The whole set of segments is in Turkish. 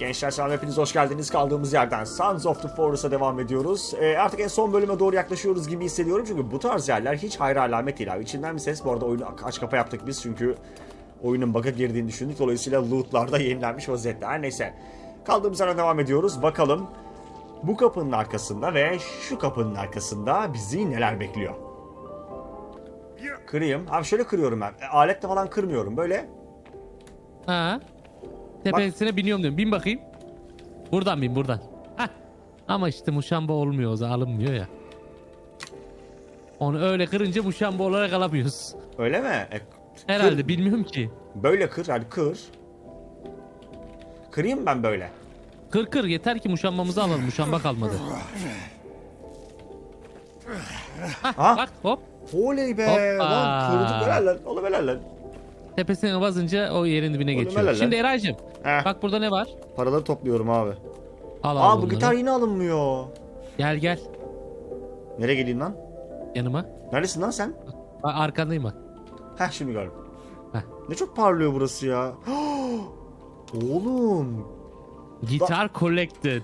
Gençler selam hepiniz hoş geldiniz. Kaldığımız yerden Sons of the Forest'a devam ediyoruz. Ee, artık en son bölüme doğru yaklaşıyoruz gibi hissediyorum. Çünkü bu tarz yerler hiç hayra alamet değil abi. İçinden bir ses. Bu arada oyunu aç kapa yaptık biz çünkü oyunun bug'a girdiğini düşündük. Dolayısıyla lootlar da yenilenmiş vaziyette. Her neyse. Kaldığımız yerden devam ediyoruz. Bakalım bu kapının arkasında ve şu kapının arkasında bizi neler bekliyor. Kırayım. Abi şöyle kırıyorum ben. E, aletle falan kırmıyorum. Böyle Ha. Tepesine biniyorum diyorum. Bin bakayım. Buradan bin buradan. Hah. Ama işte muşamba olmuyor o zaman alınmıyor ya. Onu öyle kırınca muşamba olarak alamıyoruz. öyle mi? E, Herhalde bilmiyorum ki. Böyle kır. Hadi kır. Kırayım ben böyle. Kır kır yeter ki muşambamızı alalım. Muşamba kalmadı. Hah, Ha? Bak hop. Oley be. Hoppa. Lan kırdık helal lan. Oğlum helal lan. Tepesine basınca o yerin dibine Oğlum geçiyor. helal lan. Şimdi Eray'cığım. Heh. Bak burada ne var? Paraları topluyorum abi. Al al Aa bu bunları. gitar yine alınmıyor. Gel gel. Nereye geleyim lan? Yanıma. Neredesin lan sen? Bak, arkandayım bak. Heh şimdi gördüm. Heh. Ne çok parlıyor burası ya. Oğlum. Gitar collected.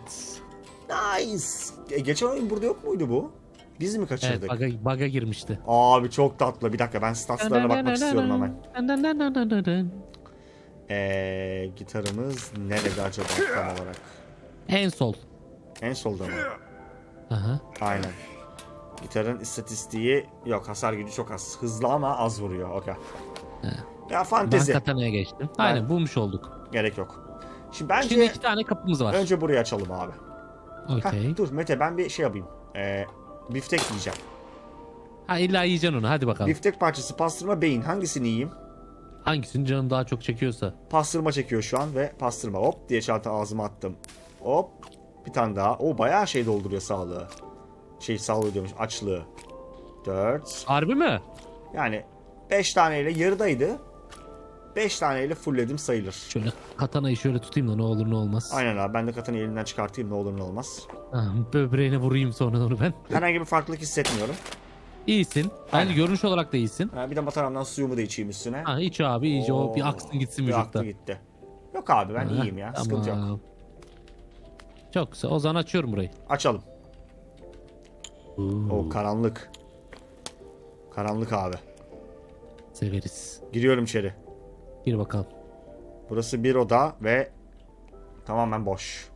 Nice. E, geçen oyun burada yok muydu bu? Biz mi Evet kaçırdık? baga, baga girmişti. Abi çok tatlı. Bir dakika ben statslarına bakmak istiyorum hemen. Eee gitarımız nerede acaba tam olarak? En sol. En solda mı? Aha. Aynen. Gitarın istatistiği yok hasar gücü çok az. Hızlı ama az vuruyor. Okey. Ya Ben fantezi. katanaya geçtim. Aynen bulmuş olduk. Gerek yok. Şimdi bence Şimdi iki tane kapımız var. önce burayı açalım abi. Heh, Okey. dur Mete ben bir şey yapayım. Ee, biftek yiyeceğim. Ha illa yiyeceksin onu hadi bakalım. Biftek parçası pastırma beyin hangisini yiyeyim? Hangisinin canın daha çok çekiyorsa. Pastırma çekiyor şu an ve pastırma hop diye çanta ağzıma attım. Hop bir tane daha. O bayağı şey dolduruyor sağlığı. Şey sağlığı diyormuş açlığı. 4 Harbi mi? yani 5 taneyle yarıdaydı. 5 taneyle fullledim sayılır. Şöyle katanayı şöyle tutayım da ne olur ne olmaz. Aynen abi ben de katanı elinden çıkartayım ne olur ne olmaz. Ha, Böbreğine vurayım sonra onu ben. Herhangi bir farklılık hissetmiyorum. İyisin. Bence görünüş olarak da iyisin. Ha, bir de mataramdan suyumu da içeyim üstüne. Ha iç abi iyice o bir Oo, aksın gitsin bir vücutta. aktı gitti. Yok abi ben Ha, iyiyim ya. Sıkıntı yok. tamam. Çok güzel. O zaman açıyorum burayı. Açalım. Oo, O karanlık. Karanlık abi. severiz. Giriyorum içeri. Gir bakalım. Burası bir oda ve tamamen boş.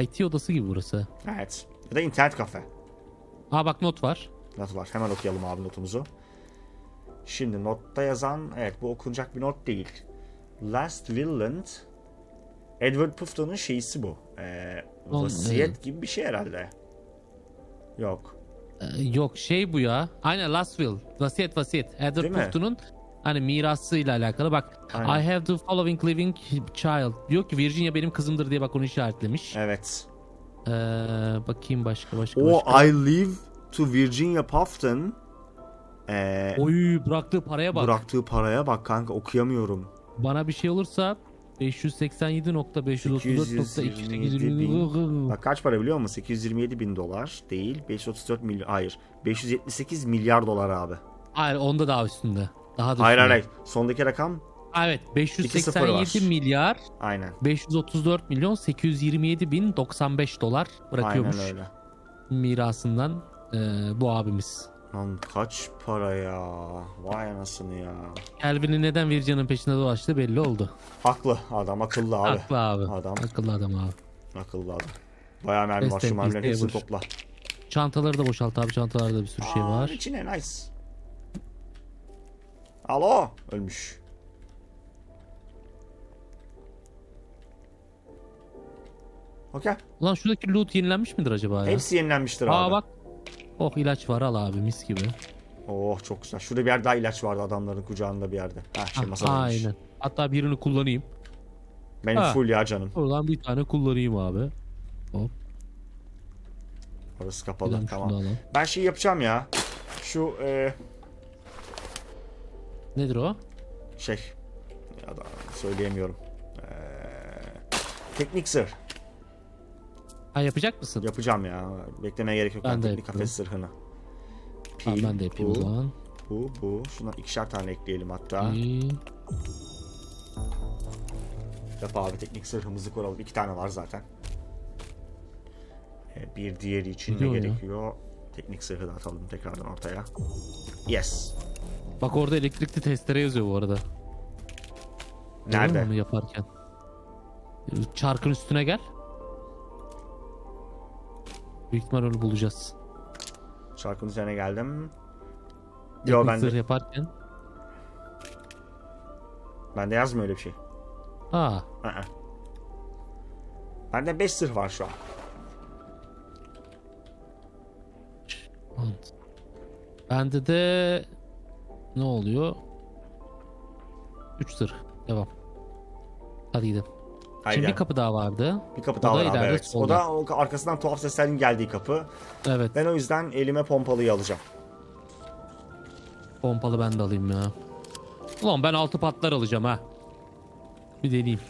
IT odası gibi burası. Evet. Ya da internet kafe. Aa bak not var. Not var. Hemen okuyalım abi notumuzu. Şimdi notta yazan, evet bu okunacak bir not değil. Last Villain Edward Pufton'un şeysi bu. Ee, vasiyet gibi bir şey herhalde. Yok. Ee, yok şey bu ya. Aynen Last Will. Vasiyet vasiyet. Edward? Pufton'un hani mirasıyla alakalı. Bak Aynen. I have the following living child. Diyor ki Virginia benim kızımdır diye bak onu işaretlemiş. Evet. Ee, bakayım başka başka O başka. I live to Virginia Puffton. Ee, Oy bıraktığı paraya bak. bıraktığı paraya bak kanka okuyamıyorum. Bana bir şey olursa 587.534.2 Bak kaç para biliyor musun? 827 bin dolar değil. 534 milyon. Hayır. 578 milyar dolar abi. Hayır onda daha üstünde. Daha da Hayır hayır. Sondaki rakam Evet İki sıfırı var. 587 milyar aynen. 534 milyon 827 bin 95 dolar bırakıyormuş Aynen öyle. mirasından ee, bu abimiz. Lan kaç para ya. Vay anasını ya. Kelvin'in neden Virgin'in peşinde dolaştığı belli oldu. Haklı adam akıllı abi. Haklı abi. Adam. Akıllı adam abi. Akıllı adam. Bayağı mermi var şu mermilerin hepsini topla. Çantaları da boşalt abi. Çantalarda bir sürü şey Aa, var. içine nice. Alo. Ölmüş. Okey. Ulan şuradaki loot yenilenmiş midir acaba ya? Hepsi yenilenmiştir Aa abi. bak. Oh ilaç var al abi mis gibi. Oh çok güzel. Şurada bir yerde daha ilaç vardı adamların kucağında bir yerde. Ha şey Ah, masadaymış. aynen. Hatta birini kullanayım. Benim Ha. full ya canım. Oradan bir tane kullanayım abi. Hop. Orası kapalı. Gidelim tamam. Ben şey yapacağım ya. Şu e, Nedir o? şey ya da söyleyemiyorum. E, teknik zırh Ha yapacak mısın? yapacağım ya. Beklemeye gerek yok. Ben Ben de teknik kafes zırhını. Pil, ben de yapayım o bu, zaman. Bu, bu. Şuna ikişer tane ekleyelim hatta. İyi. Yap abi teknik sırrımızı kuralım. İki tane var zaten. Ee, Bir diğeri için ne Gidiyor ya. gerekiyor? Teknik sırrı da atalım tekrardan ortaya. Yes. Bak orada elektrikli testere yazıyor bu arada. Nerede? musun yaparken? Çarkın üstüne gel. Büyük ihtimal öyle bulacağız. Şarkının üzerine geldim. Yo bende, zırh yaparken. bende yazmıyor öyle bir şey. Aa, Aa. Bende 5 sırf var şu an. Bende de ne oluyor? 3 zırh. Devam. Hadi gidelim. Haydi. Şimdi Bir, bir kapı daha vardı. kapı O daha da var abi ileride evet. O da o arkasından tuhaf seslerin geldiği kapı. Evet. Ben o yüzden elime pompalıyı alacağım. Pompalı ben de alayım ya. Ulan ben altı patlar alacağım ha. Bir deneyeyim.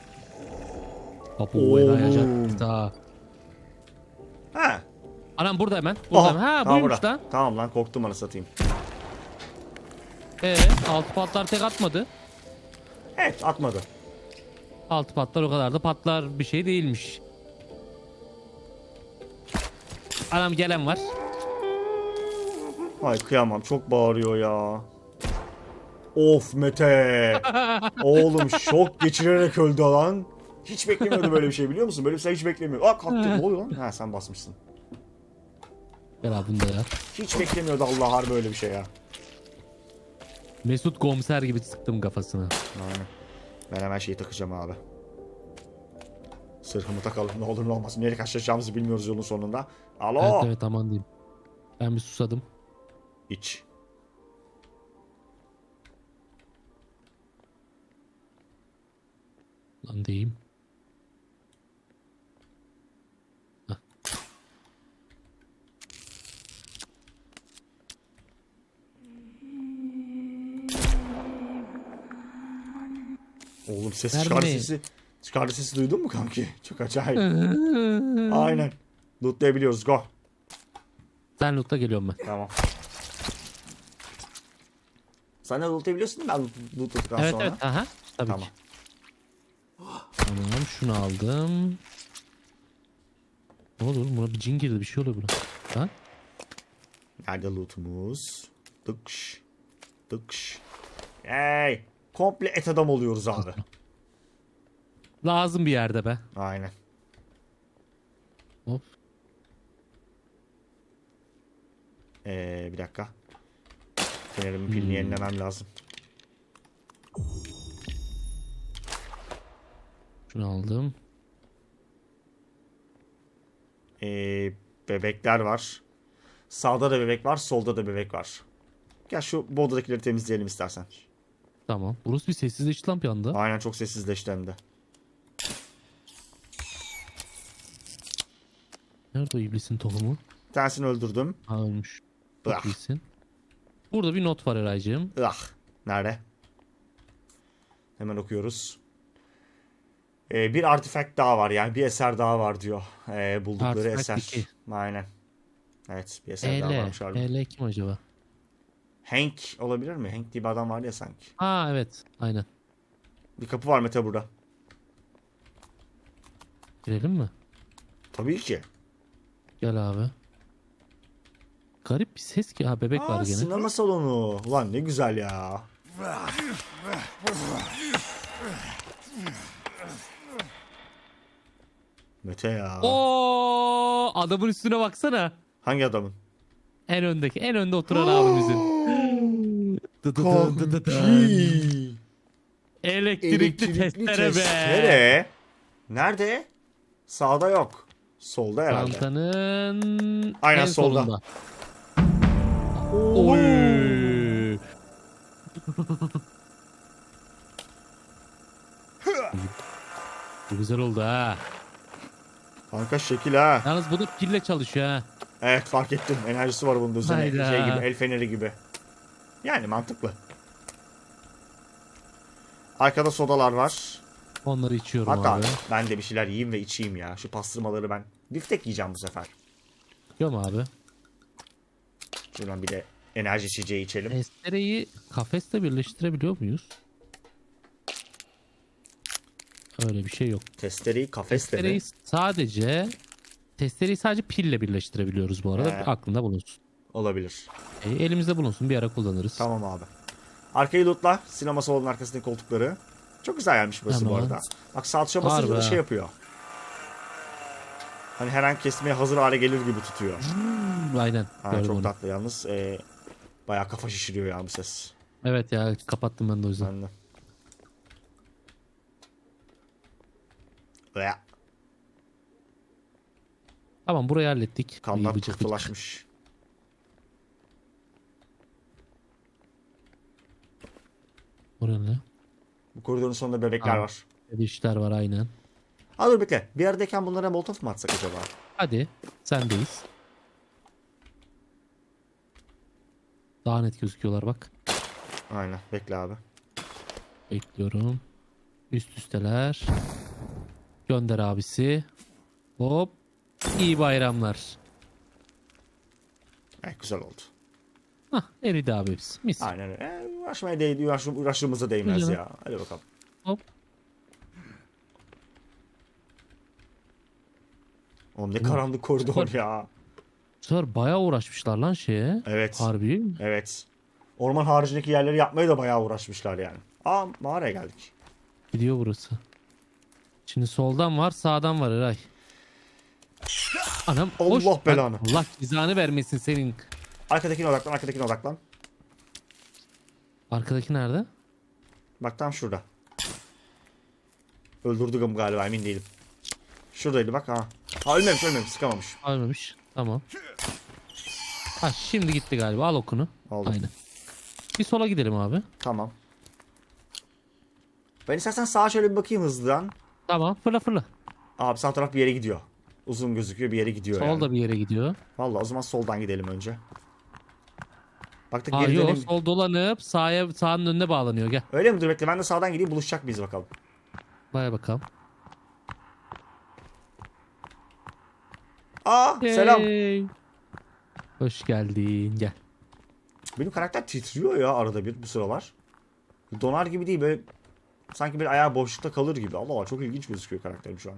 Kapı oynayacak daha. Ha. Anam burada hemen. Burada Aha, hemen. Ha tamam buymuş burada. lan. Tamam lan korktum anasını satayım. Ee, altı patlar tek atmadı. Evet atmadı. Altı patlar o kadar da patlar bir şey değilmiş. Anam gelen var. Ay kıyamam çok bağırıyor ya. Of Mete. Oğlum şok geçirerek öldü lan. Hiç beklemiyordu böyle bir şey biliyor musun? Böyle bir şey hiç beklemiyor. Aa kalktı. ne oluyor lan? Ha sen basmışsın. Gel abi bunda ya. Hiç beklemiyordu Allah harbi böyle bir şey ya. Mesut Gomser gibi sıktım kafasına. Aynen. Ben hemen şeyi takacağım abi. Sırhımı takalım ne olur ne olmaz. Nereye kaçacağımızı bilmiyoruz yolun sonunda. Alo. Evet evet aman diyeyim. Ben bir susadım. İç. Lan diyeyim. Oğlum ses Nerede çıkardı sesi. Çıkardı sesi duydun mu kanki? Çok acayip. Aynen. Lootlayabiliyoruz go. Sen loot'a geliyorum ben. Tamam. Sen de lootlayabiliyorsun değil mi ben lootladıktan Evet sonra? evet aha. Tabii Tamam. ki. Tamam şunu aldım. Ne olur buna bir cin girdi bir şey oluyor buna. Ha? Nerede lootumuz? Dıkş. Dıkş. Hey. Komple et adam oluyoruz abi. Lazım bir yerde be. Aynen. Hop. Ee, bir dakika. Fenerimin pilini yenilemem lazım. Şunu aldım. Ee, bebekler var. Sağda da bebek var, solda da bebek var. Gel şu bodadakileri temizleyelim istersen. Tamam. Burası bir sessizleşti lan bir anda. Aynen çok sessizleşti hem de. Nerede o iblisin tohumu? Bir tanesini öldürdüm. Ha ölmüş. Çok Ah. iyisin. Burada bir not var Eraycığım. Ah. Nerede? Hemen okuyoruz. Ee, bir artifact daha var yani bir eser daha var diyor. Ee, buldukları Artifact eser. iki. Aynen. Evet bir eser daha EL. varmış abi. EL kim acaba? Hank olabilir mi? Hank diye bir adam vardı ya sanki. Ha evet. Aynen. Bir kapı var Mete burada. Girelim mi? Tabii ki. Gel abi. Garip bir ses ki. Ha bebek Aa, var gene. sinema salonu. Ulan ne güzel ya. Mete ya. Oo, adamın üstüne baksana. Hangi adamın? En öndeki, en önde oturan abimizin. Dı dı dı dı dı dı. Kanki. Elektrikli, testere, be. Nerede? Sağda yok. Solda herhalde. Çantanın Aynen en solda. solunda. Oy. Bu güzel oldu ha. Kanka şekil ha. Yalnız bu da pille çalışıyor ha. Evet fark ettim. Enerjisi var bunun da üzerine. Hayda. Şey gibi el feneri gibi. Yani mantıklı. Arkada sodalar var. Onları içiyorum Hatta abi. ben de bir şeyler yiyeyim ve içeyim ya. Şu pastırmaları ben biftek yiyeceğim bu sefer. Yiyorum abi. Şuradan bir de enerji içeceği içelim. Testereyi kafesle birleştirebiliyor muyuz? Öyle bir şey yok. Testereyi kafesle mi? Testereyi sadece testereyi sadece pille birleştirebiliyoruz bu arada. He. Aklında bulunsun. Olabilir. E, elimizde bulunsun bir ara kullanırız. Tamam abi. Arkayı lootla. Sinema salonunun arkasındaki koltukları. Çok güzel gelmiş burası bu Tamam. arada. Bak sağ tuşa basınca da şey yapıyor. Hani her an kesmeye hazır hale gelir gibi tutuyor. Hmm, Aynen. Ha, çok onu. tatlı yalnız. E, bayağı kafa şişiriyor ya bu ses. Evet ya kapattım ben de o yüzden. Ben de. Ve Tamam burayı hallettik. Kanlar bıcık pıhtılaşmış. Oraya ne? Bu koridorun sonunda bebekler Aa. var. Böyle işler var aynen. Ha dur bekle. Bir aradayken bunlara molotof mu atsak acaba? Hadi sendeyiz. Daha net gözüküyorlar bak. Aynen. Bekle abi. Bekliyorum. Üst üsteler. Gönder abisi. Hop. İyi bayramlar. Evet güzel oldu. Hah eridi abi biz. Mis. Aynen öyle. E, uğraşmaya değdi. Uğraş, uğraştığımıza değmez Güzel. ya. Hadi bakalım. Hop. Oğlum ne karanlık koridor Süper. ya. Bu sefer bayağı uğraşmışlar lan şeye. Evet. Harbi. Evet. Orman haricindeki yerleri yapmaya da bayağı uğraşmışlar yani. Aa mağaraya geldik. Gidiyor burası. Şimdi soldan var sağdan var Eray. Anam Allah hoş. belanı. Allah cezanı vermesin senin. Arkadakine odaklan, arkadakine odaklan. Arkadaki nerede? Bak tam şurada. Öldürdüm galiba emin değilim. Şuradaydı bak ha. Ha ölmemiş ölmemiş sıkamamış. Ölmemiş. Tamam. Ha şimdi gitti galiba. Al okunu. Aldım. Aynen. Bir sola gidelim abi. Tamam. Ben istersen sağa şöyle bir bakayım hızlıdan. Tamam fırla fırla. Abi sağ taraf bir yere gidiyor. Uzun gözüküyor bir yere gidiyor Sol yani. da bir yere gidiyor. Vallahi o zaman soldan gidelim önce. Baktık Aa geri yok dönelim. sol dolanıp sağa sağın önüne bağlanıyor. Gel. Öyle mi? Dur bekle ben de sağdan gideyim buluşacak mıyız bakalım. Baya bakalım. Aa selam. Hey. Hoş geldin. Gel. Benim karakter titriyor ya arada bir bu sıralar. Donar gibi değil böyle sanki bir ayağı boşlukta kalır gibi. Allah Allah çok ilginç gözüküyor karakterim şu an.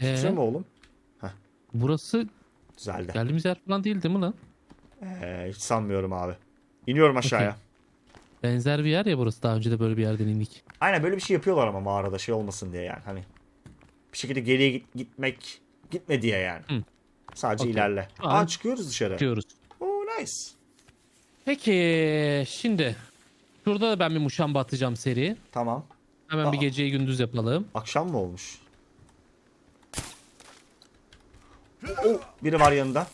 Ee, Şey mi oğlum? Burası Güzeldi. geldiğimiz yer falan değil değil mi lan? Ee, hiç sanmıyorum abi. İniyorum aşağıya. Benzer bir yer ya burası. Daha önce de böyle bir yerden indik. Aynen böyle bir şey yapıyorlar ama mağarada şey olmasın diye yani hani. Bir şekilde geriye git- gitmek gitme diye yani. Hı. Sadece Okey. ilerle. An- Aa çıkıyoruz dışarı. Diyoruz. Oo nice. Peki şimdi şurada da ben bir muşamba atacağım seri. Tamam. Hemen bir Aa. geceyi gündüz yapalım. Akşam mı olmuş? Oo, biri var yanında.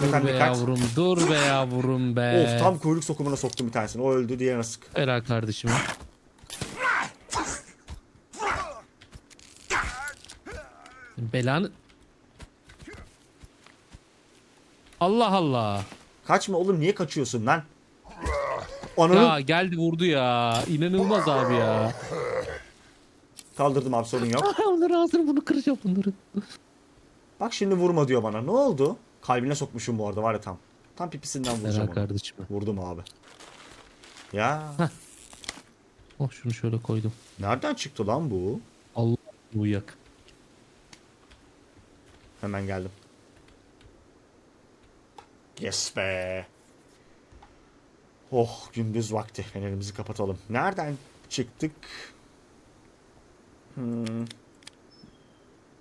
Dur Efendim be dikkat. yavrum, dur be yavrum be. Of tam kuyruk sokumuna soktum bir tanesini. O öldü diğerine sık. Helal kardeşim. Belanı... Allah Allah. Kaçma oğlum niye kaçıyorsun lan? Ananı Ya geldi vurdu ya. İnanılmaz abi ya. Kaldırdım abi sorun yok. Ay onların ağzını bunu kıracağım bunların. Bak şimdi vurma diyor bana. Ne oldu? Kalbine sokmuşum bu arada var ya tam. Tam pipisinden vuracağım Helal onu. kardeşim. Vurdum abi. Ya Oh şunu şöyle koydum. nereden çıktı lan bu? Allah uyak. Hemen geldim. Yes be. Oh gündüz vakti. Fenerimizi kapatalım. Nereden çıktık? Hmm.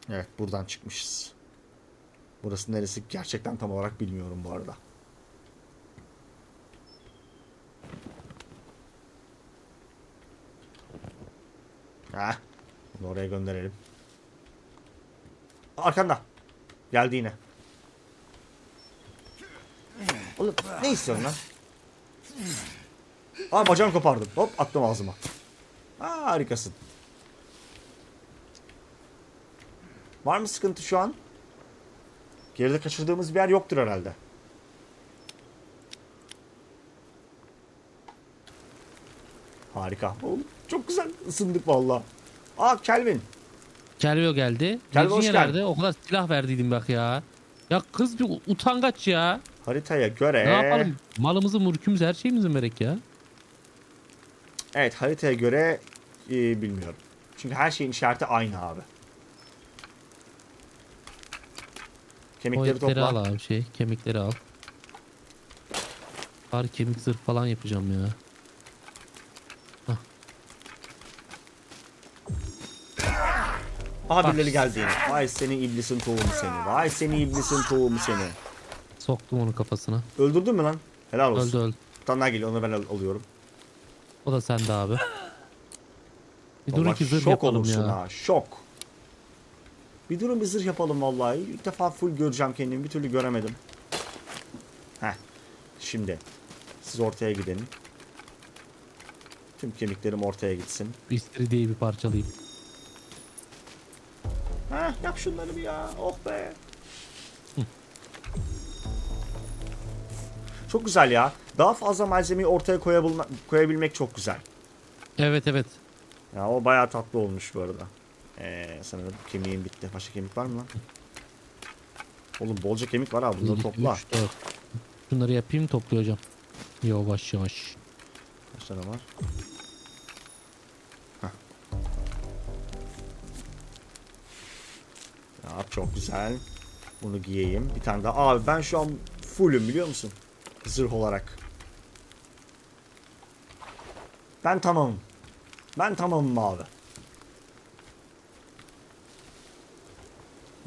Evet buradan çıkmışız. Burası neresi gerçekten tam olarak bilmiyorum bu arada. Ha, bunu oraya gönderelim. Arkanda. Geldi yine. Oğlum ne istiyorsun lan? Aa bacağını kopardım. Hop attım ağzıma. Aa, harikasın. Var mı sıkıntı şu an? Geride kaçırdığımız bir yer yoktur herhalde. Harika. Oğlum, çok güzel ısındık valla. Aa Kelvin. Kelvio geldi. Kelvio hoş geldin. O kadar silah verdiydim bak ya. Ya kız bir utangaç ya. Haritaya göre... Ne yapalım? Malımızı, mülkümüzü, her şeyimizi verek ya. Evet haritaya göre e, bilmiyorum. Çünkü her şeyin işareti aynı abi. O Kemikleri etleri al topla. abi şey. Kemikleri al. Bari kemik zırh falan yapacağım ya. Aha birileri geldi. Vay seni iblisin tohumu seni. Vay seni iblisin tohumu seni. Soktum onu kafasına. Öldürdün mü lan? Helal olsun. Öldü öldü. Bir tane daha geliyor onu ben al- alıyorum. O da sende abi. Bir dur Vallahi iki zırh şok yapalım olursun ya. ha şok. Bir durun bir zırh yapalım vallahi. İlk defa full göreceğim kendimi bir türlü göremedim. Heh. Şimdi. Siz ortaya gidin. Tüm kemiklerim ortaya gitsin. İstiridyeyi bir parçalayayım. Heh yap şunları bir ya. Oh be. Çok güzel ya. Daha fazla malzemeyi ortaya koyabilme, koyabilmek çok güzel. Evet evet. Ya o bayağı tatlı olmuş bu arada. Ee, sanırım kemiğim bitti. Başka kemik var mı lan? Oğlum bolca kemik var abi bunları 1, topla. 3, 4. Şunları yapayım toplayacağım. Yavaş yavaş. Kaç tane var? Heh. Ya çok güzel. Bunu giyeyim. Bir tane daha. Abi ben şu an fullüm biliyor musun? Zırh olarak. Ben tamamım. Ben tamamım abi.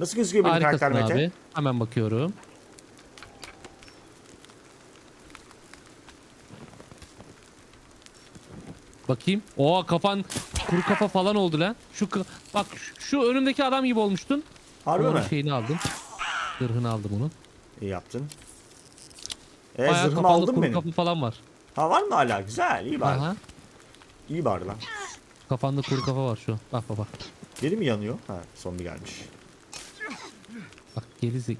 Nasıl gözüküyor benim Harikasın karakter Mete? abi. Hemen bakıyorum. Bakayım. Oo kafan kuru kafa falan oldu lan. Şu ka- bak şu, şu önümdeki adam gibi olmuştun. Harbi Onun mi? şeyini aldım. Zırhını aldım onun. İyi yaptın. E Bayağı zırhımı kafalı aldın kuru benim. kafa falan var. Ha var mı hala? Güzel. iyi bari. Aha. İyi bari lan. Kafanda kuru kafa var şu. Bak bak bak. Biri mi yanıyor? Ha zombi gelmiş. Gerizik.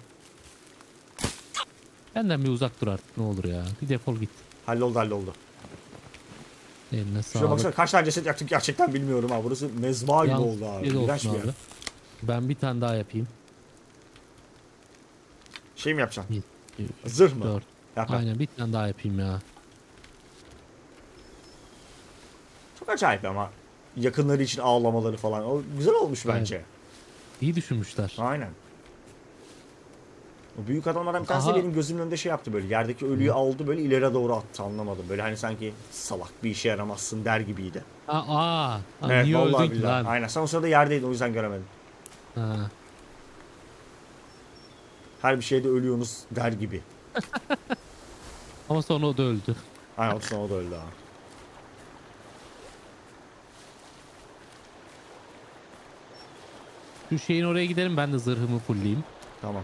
Benden bir uzak dur artık ne olur ya. Bir defol git. Halloldu halloldu. Eline Şuna sağlık. baksana kaç tane ceset yaktık gerçekten bilmiyorum ha. Burası mezba gibi oldu abi. bir İğrenç bir yer. Ben bir tane daha yapayım. Şey mi yapacaksın? Bir, Zırh mı? Dört. Yap. Aynen bir tane daha yapayım ya. Çok acayip ama. Yakınları için ağlamaları falan. O güzel olmuş Evet. bence. İyi düşünmüşler. Aynen. O büyük adamlardan bir tanesi Aha. benim gözümün önünde şey yaptı böyle. Yerdeki ölüyü aldı böyle ileri doğru attı anlamadım. Böyle hani sanki salak bir işe yaramazsın der gibiydi. Aa, aa, aa, evet niye öldün ki billahi. lan? Aynen sen o sırada yerdeydin o yüzden göremedim. Ha. Her bir şeyde ölüyorsunuz der gibi. Ama sonra o da öldü. Aynen o sonra o da öldü ha. Şu şeyin oraya gidelim ben de zırhımı fullleyeyim. Tamam.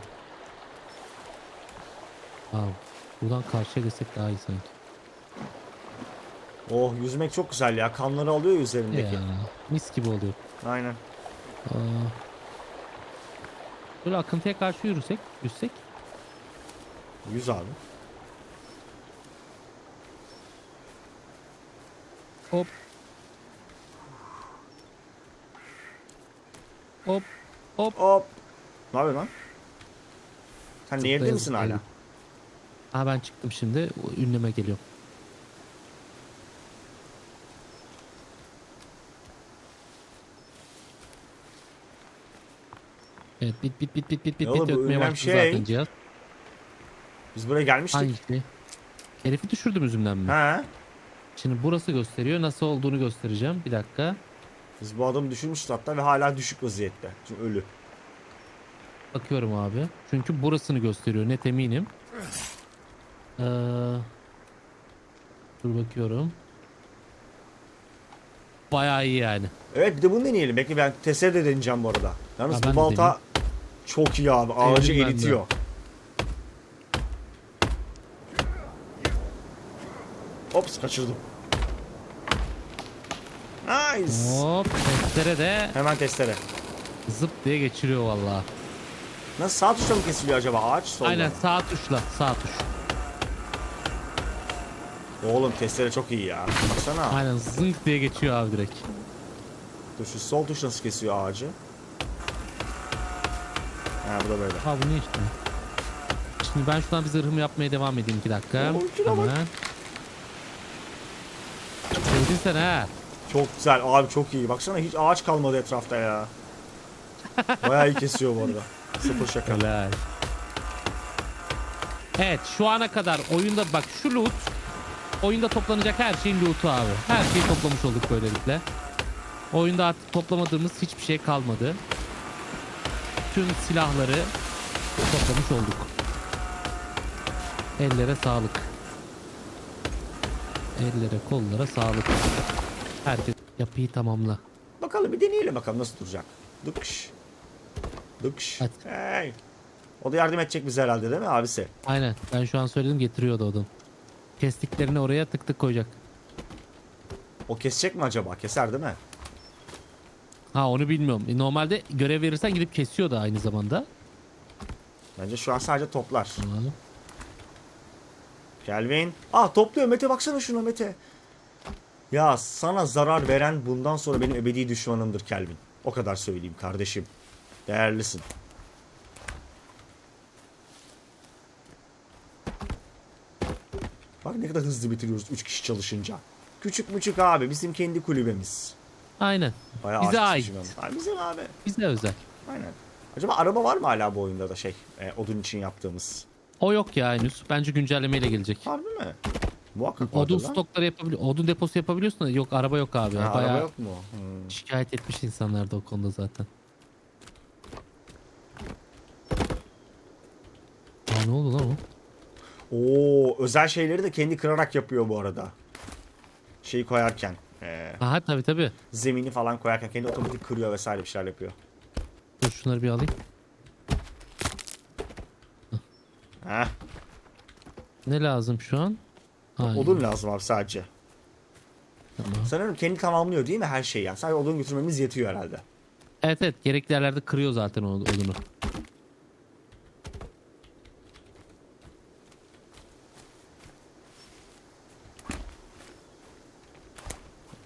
Aa, buradan karşıya geçsek daha iyi sanki. Oh yüzmek çok güzel ya. Kanları alıyor üzerindeki. Ya, mis gibi oluyor. Aynen. Aa. Böyle akıntıya karşı yürüsek, yüzsek. Yüz abi. Hop. Hop. Hop. Hop. Ne yapıyorsun lan? Sen nehirde misin hala? Aa ben çıktım şimdi. Ünleme geliyorum. Evet bit bit bit bit bit bit bit ötmeye başladı şey. zaten cihaz. Biz buraya gelmiştik. Hangi şey? Herifi düşürdüm üzümden mi? He. Şimdi burası gösteriyor. Nasıl olduğunu göstereceğim. Bir dakika. Biz bu adamı düşürmüşüz hatta ve hala düşük vaziyette. Çünkü ölü. Bakıyorum abi. Çünkü burasını gösteriyor. Net eminim. Ee, dur bakıyorum. Bayağı iyi yani. Evet bir de bunu deneyelim. Belki ben testere de deneyeceğim bu arada. Yalnız Ha, ben bu de balta deneyeyim. çok iyi abi. Ağacı Sevdim ben de. eritiyor. Ops kaçırdım. Nice. Hop. Testere de Hemen testere. zıp diye geçiriyor vallahi. Nasıl sağ tuşla mı kesiliyor acaba ağaç solda? Aynen sağ tuşla. Sağ tuş. Oğlum testere çok iyi ya. Baksana. Aynen zınk diye geçiyor abi direkt. Dur şu sol tuş nasıl kesiyor ağacı? Ha bu da böyle. Ha bu ne işte? Şimdi ben şuradan bir zırhımı yapmaya devam edeyim 2 dakika. Oo, şuna bak. Hemen. Sevdin sen ha. Çok güzel abi çok iyi. Baksana hiç ağaç kalmadı etrafta ya. Bayağı iyi kesiyor bu arada. Sıfır şaka. Helal. Evet şu ana kadar oyunda bak şu loot oyunda toplanacak her şeyin loot'u abi. Her şeyi toplamış olduk böylelikle. Oyunda artık toplamadığımız hiçbir şey kalmadı. Tüm silahları toplamış olduk. Ellere sağlık. Ellere kollara sağlık. Herkes yapıyı tamamla. Bakalım bir deneyelim bakalım nasıl duracak. Dıkış. Dıkış. Hadi. Hey. O da yardım edecek bize herhalde değil mi abisi? Aynen ben şu an söyledim getiriyordu odun. Kestiklerini oraya tık tık koyacak. O kesecek mi acaba? Keser değil mi? Ha onu bilmiyorum. E, Normalde görev verirsen gidip kesiyor da aynı zamanda. Bence şu an sadece toplar. Tamam. Kelvin. Ah topluyor Mete baksana şuna Mete. Ya sana zarar veren bundan sonra benim ebedi düşmanımdır Kelvin. O kadar söyleyeyim kardeşim. Değerlisin. Bak ne kadar hızlı bitiriyoruz 3 kişi çalışınca. Küçük müçük abi bizim kendi kulübemiz. Aynen. Bayağı Bize ait. Ha, bizim abi. Bize özel. Aynen. Acaba araba var mı hala bu oyunda da şey e, odun için yaptığımız? O yok ya henüz. Bence güncellemeyle gelecek. Harbi mi? Muhakkak Odun stokları yapabiliyor. Odun deposu yapabiliyorsun da yok araba yok abi. Ha, Bayağı araba yok mu? Hmm. şikayet etmiş insanlar da o konuda zaten. Aa, ne oldu lan o? Oo, özel şeyleri de kendi kırarak yapıyor bu arada. Şeyi koyarken, e, Aha tabi tabi. zemini falan koyarken kendi otomatik kırıyor vesaire bir şeyler yapıyor. Dur şunları bir alayım. Heh, Ne lazım şu an? Hayır. odun lazım abi sadece. Tamam. Sanırım kendi tamamlıyor değil mi her şeyi yani? Sadece odun götürmemiz yetiyor herhalde. Evet evet gerekli yerlerde kırıyor zaten o odunu.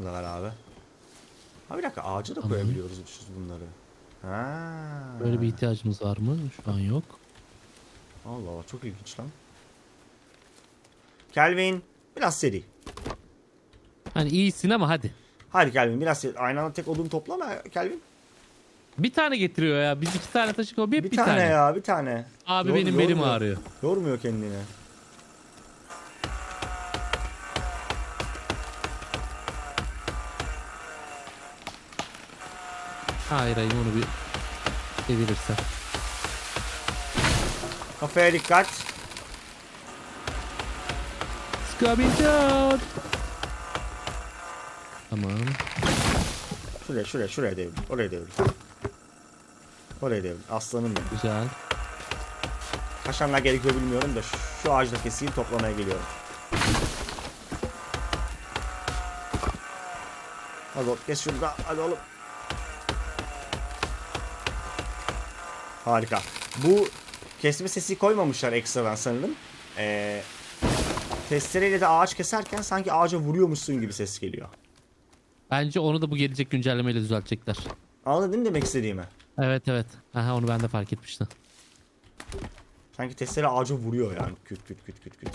Bunu da ver abi. Ha bir dakika ağaca da Tamam. koyabiliyoruz bunları. Ha. Böyle bir ihtiyacımız var mı? Şu an yok. Allah Allah çok ilginç lan. Kelvin biraz seri. Hani iyisin ama hadi. Hadi Kelvin biraz seri. Aynı anda tek odun toplama Kelvin. Bir tane getiriyor ya. Biz iki tane taşık o bir, Bir, bir, tane, ya bir tane. Abi Yor- benim belim yormuyor. ağrıyor. Yormuyor kendini. Hayır hayır onu bir çevirirsen. Kafaya dikkat. Scooby Doo. Tamam. Şuraya şuraya şuraya devir. Oraya devir. Oraya devir. Aslanım benim. Güzel. Kaç daha gerekiyor bilmiyorum da şu ağacı da keseyim toplamaya geliyorum. Hadi kes şunu da hadi oğlum. Harika. Bu kesme sesi koymamışlar ekstradan sanırım. Ee, testereyle de ağaç keserken sanki ağaca vuruyormuşsun gibi ses geliyor. Bence onu da bu gelecek güncellemeyle düzeltecekler. Anladın demek istediğimi? Evet evet. Aha onu ben de fark etmiştim. Sanki testere ağaca vuruyor yani. Küt küt küt küt küt.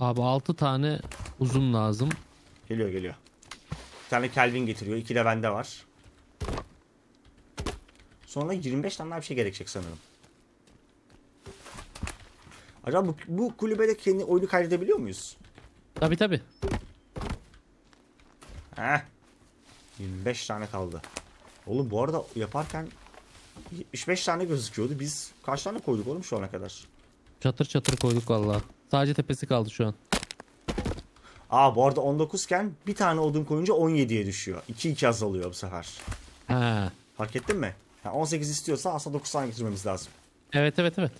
Abi 6 tane uzun lazım. Geliyor geliyor. Bir tane Kelvin getiriyor. iki de bende var. Sonra 25 tane daha bir şey gerekecek sanırım. Acaba bu, bu kulübede kendi oyunu kaydedebiliyor muyuz? Tabi tabi. Heh. 25 tane kaldı. Oğlum bu arada yaparken 75 tane gözüküyordu. Biz kaç tane koyduk oğlum şu ana kadar? Çatır çatır koyduk valla. Sadece tepesi kaldı şu an. Aa bu arada 19 iken bir tane odun koyunca 17'ye düşüyor. 2-2 azalıyor bu sefer. Ha. Fark ettin mi? Yani 18 istiyorsa aslında 9 tane getirmemiz lazım. Evet evet evet.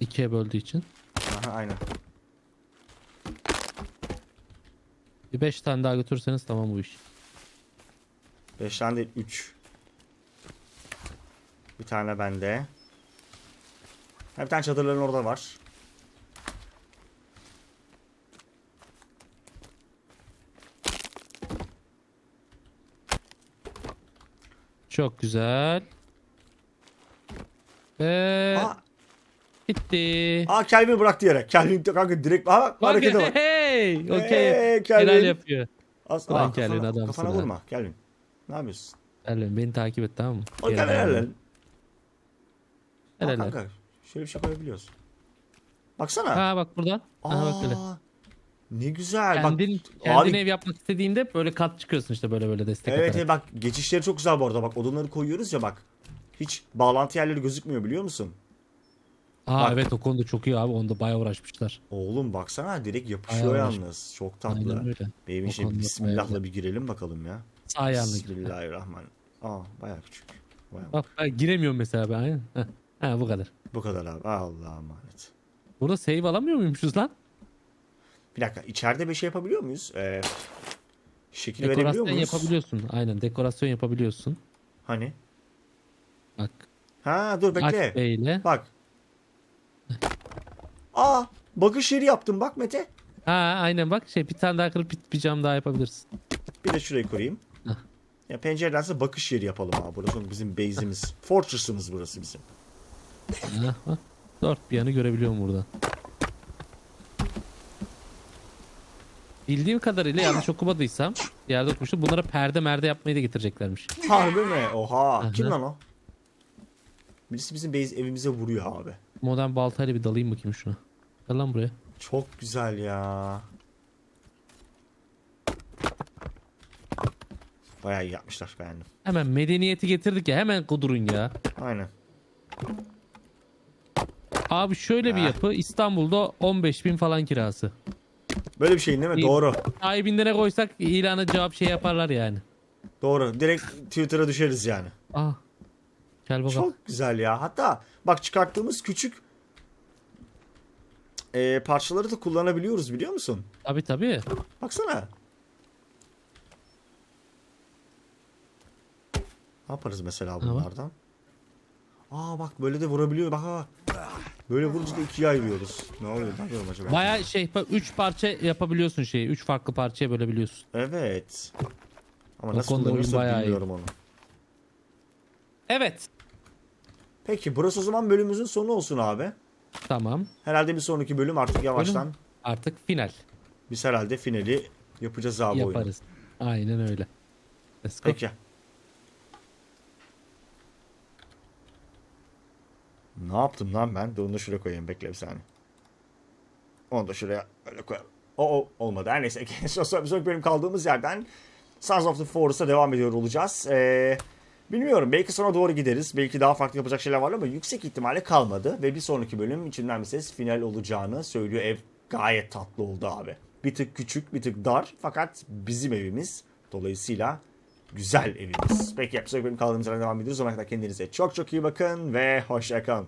İkiye böldüğü için. Aha aynen. Bir 5 tane daha götürürseniz tamam bu iş. 5 tane değil 3. Bir tane bende. Ha, bir tane çadırların orada var. Çok güzel. Ee, Aa, Bitti. Aa Kelvin bıraktı yere. Kelvin kanka direkt ha, bak, harekete bak. Hey, okey. Hey, Kelvin. Helal yapıyor. As Ulan Aa, Kelvin kafana, adamsın kafana ha. vurma Kelvin. Ne yapıyorsun? Helal beni takip et tamam mı? O Kelvin helal. Aa, Helal. kanka şöyle bir şey koyabiliyoruz. Baksana. Ha bak burada. Aha bak böyle. Aa, Ne güzel. Kendin, bak, kendin abi, ev yapmak istediğinde böyle kat çıkıyorsun işte böyle böyle destek Evet, atarak. evet bak geçişleri çok güzel bu arada. Bak odunları koyuyoruz ya bak. Hiç bağlantı yerleri gözükmüyor biliyor musun? Aa Bak. evet o konuda çok iyi abi. Onda bayağı uğraşmışlar. Oğlum baksana direkt yapışıyor Bayağı yalnız. Çok tatlı. Benim O işte konuda bismillahla bayağı- bir girelim bakalım ya. Sağ ayağınla. Bismillahirrahmanirrahim. Aa bayağı küçük. Bayağı. Bak ben giremiyorum mesela ben. aynen. Heh. Ha bu kadar. Bu kadar abi. Allah'a emanet. Burada save alamıyor muymuşuz lan? Bir dakika içeride bir şey yapabiliyor muyuz? Ee, şekil verebiliyor Dekorasyon muyuz? yapabiliyorsun. Aynen dekorasyon yapabiliyorsun. Hani? Bak. Ha dur bekle. İle. Bak. Aa bakış yeri yaptım bak Mete. Ha aynen bak şey bir tane daha kırıp bir, bir cam daha yapabilirsin. Bir de şurayı koruyayım. Heh. Ya penceredense bakış yeri yapalım abi. Burası bizim base'imiz. Fortress'ımız burası bizim. Ha, bak. Dört bir yanı görebiliyorum burada. Bildiğim kadarıyla yanlış okumadıysam yerde okumuştum. Bunlara perde merde yapmayı da getireceklermiş. Harbi mi? Oha. Kim lan o? Birisi bizim base evimize vuruyor abi. Modern baltayla bir dalayım bakayım şuna. Gel lan buraya. Çok güzel ya. Bayağı iyi yapmışlar beğendim. Hemen medeniyeti getirdik ya hemen kudurun ya. Aynen. Abi şöyle bir Ha. yapı İstanbul'da 15 bin falan kirası. Böyle bir şey değil mi? İyi. Doğru. Sahibinde ne koysak ilana cevap şey yaparlar yani. Doğru. Direkt Twitter'a düşeriz yani. Aa. Gel bakalım. Çok güzel ya. Hatta bak çıkarttığımız küçük e, parçaları da kullanabiliyoruz biliyor musun? Tabii tabii. Baksana. Ne yaparız mesela bunlardan? Aa bak böyle de vurabiliyor. Bak ha. Böyle vurunca da ikiye ayırıyoruz. Ne oluyor? Ne yapıyorum acaba? Baya şey 3 parça yapabiliyorsun şeyi. 3 farklı parçaya bölebiliyorsun. Evet. Ama O nasıl konuda oyun bayağı iyi. bilmiyorum onu. Evet. Peki burası o zaman bölümümüzün sonu olsun abi. Tamam. Herhalde bir sonraki bölüm artık yavaştan Artık final biz herhalde finali yapacağız abi oyunu. yaparız. Aynen öyle. Let's go. Peki. Ne yaptım lan ben? Dur onu da şuraya koyayım. Bekle bir saniye. Onu da şuraya öyle koyalım. O, o olmadı. Her neyse. Bir sonraki bölüm kaldığımız yerden Sons of the Forest'a devam ediyor olacağız. Ee, bilmiyorum. Belki sonra doğru gideriz. Belki daha farklı yapacak şeyler var ama yüksek ihtimalle kalmadı. Ve bir sonraki bölüm içinden bir ses final olacağını söylüyor. Ev gayet tatlı oldu abi. Bir tık küçük, bir tık dar. Fakat bizim evimiz. Dolayısıyla güzel evimiz. Peki sonraki bölüm kaldığımız yerden devam ediyoruz. O zaman kendinize çok çok iyi bakın ve hoşçakalın.